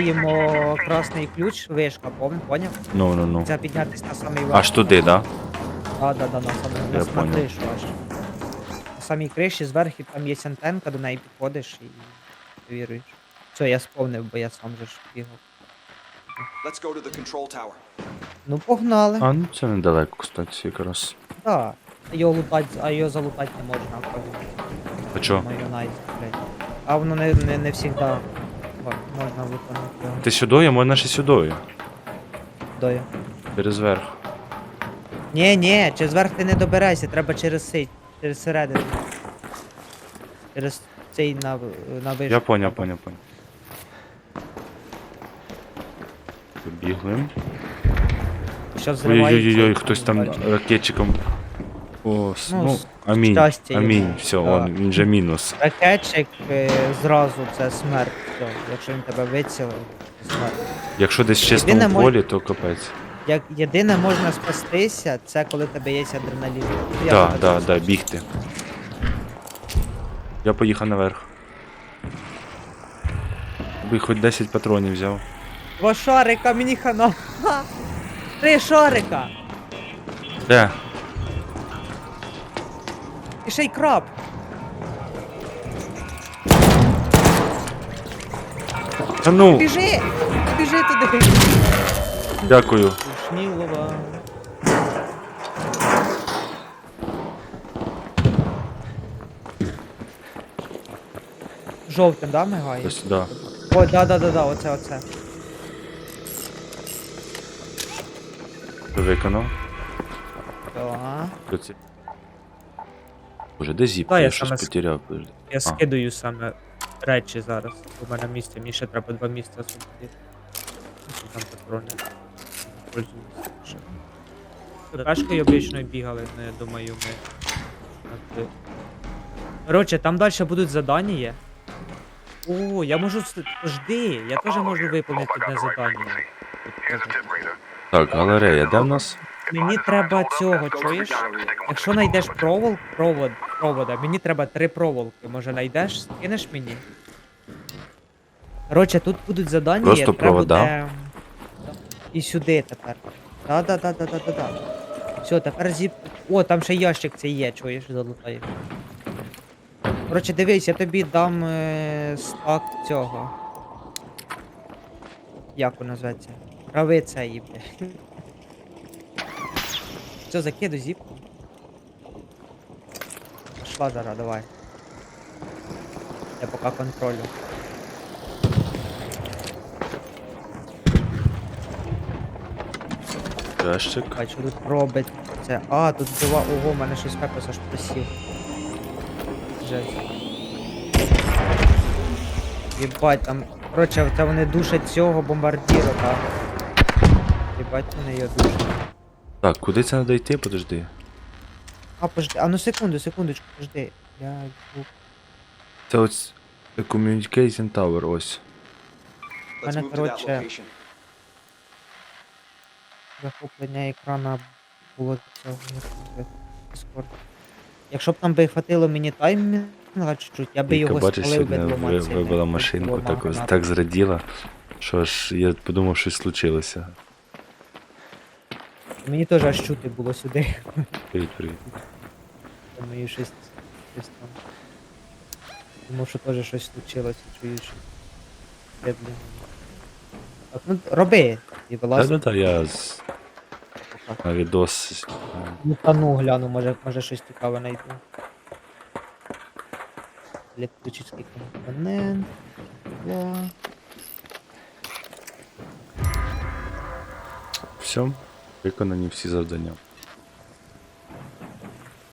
Даємо красний ключ, вишка, пом- поняв? Ну, ну, ну. Це піднятись на самий верх. Аж туди, да? Да, да, да, на самий Я на, на понял. кришу аж. На самій криші зверху там є антенка, до неї підходиш і віруєш. Все, я сповнив, бо я сам же ж бігав. Let's go to the control tower. Ну погнали. А, ну це недалеко, кстати, якраз. Да. Його лутать, а його залутати не можна, коли А чо? майонайз, блядь. А воно не, не, не всегда ва- можна виконати. Ти сюдою, можна ще сюдою. Дою. Через верх. Ні, ні, через верх ти не добирайся, треба через цей, через середину. Через цей на, на вишку. Я поняв, поняв, поняв. Побігли. Що взривається. Ой-ой-ой, хтось там бачиш. ракетчиком. О, Ну, ну, амінь. щастя йому. Амінь. Все, Да. он, він же мінус. Ракетчик е, зразу це смерть. Все, якщо він тебе вицілив, смерть. Якщо десь в Єдине, чесному мож- полі, то капець. Як єдине можна спастися, це коли в тебе є адреналін. Я Так, так так, так, бігти. Я поїхав наверх. Би хоч 10 патронів взяв. Два шарика, мені хана. Ха! Три шарика! Де? І ще й краб. Та ну, Біжи! Біжи туди! дякую. Шмілова. Жовтим, да, мигає? Ось, да. О, да, да, да, да, оце, оце. Виконав. Да. Боже, де зіп? Да, я я щось саме потеряв. подожди. Я скидаю саме речі зараз. У мене місце, мені ще треба два місця. Які Там патрони. Пользуюся ще. Кашкою обично бігали, не думаю, ми. Так, Коротше, там далі будуть задання. О, я можу. с- Жди, я теж можу виконати одне задання. Тут теж. Так, галерея, де в нас? Мені треба цього, чуєш? Якщо знайдеш провол, провод, провода, мені треба три проволоки. Може знайдеш, скинеш мені? Коротше, тут будуть задання. Просто треба провода? буде- І сюди тепер. Да, да, да, да, да, да, да. Все, тепер зіп. О, там ще ящик цей є, чуєш, залутає. Коротше, дивись, я тобі дам е, стак цього. Як воно називається? Трави цієї, бля. Все, закиду зіпку. Пошла жара, давай. Я пока контролю. Ящик. А що тут робить? Це. А, тут два. Ого, в мене щось пепес аж просів. Жесть. Єбать, там. Коротше, це вони душать цього бомбардіра, так. Єбать, вони його душать. Так, куди це треба йти? Подожди. А, подожди, а ну секунду, секундочку, подожди. Я. Це ось Communication Tower, ось. Let's Мене, move to that коротше, location. захоплення екрана було цього Discord. Якщо б там би хватило мені таймінга чуть-чуть, я би Яка, його бачиш, спалив би сьогодні двома ви- цими вибила машинку, двома так, ось, гранатами. так зраділа, що аж я подумав, щось случилося. Мені теж аж чути було сюди. Привіт, привіт. Думаю, щось, щось там. Тому що теж щось случилося, чую, що. Де, блін. Так, ну роби. І вилазь. Та-да-да, я з... на відос. Ну та ну гляну, може, може щось цікаве знайду. Електричний компонент. Бла. Все, виконані всі завдання.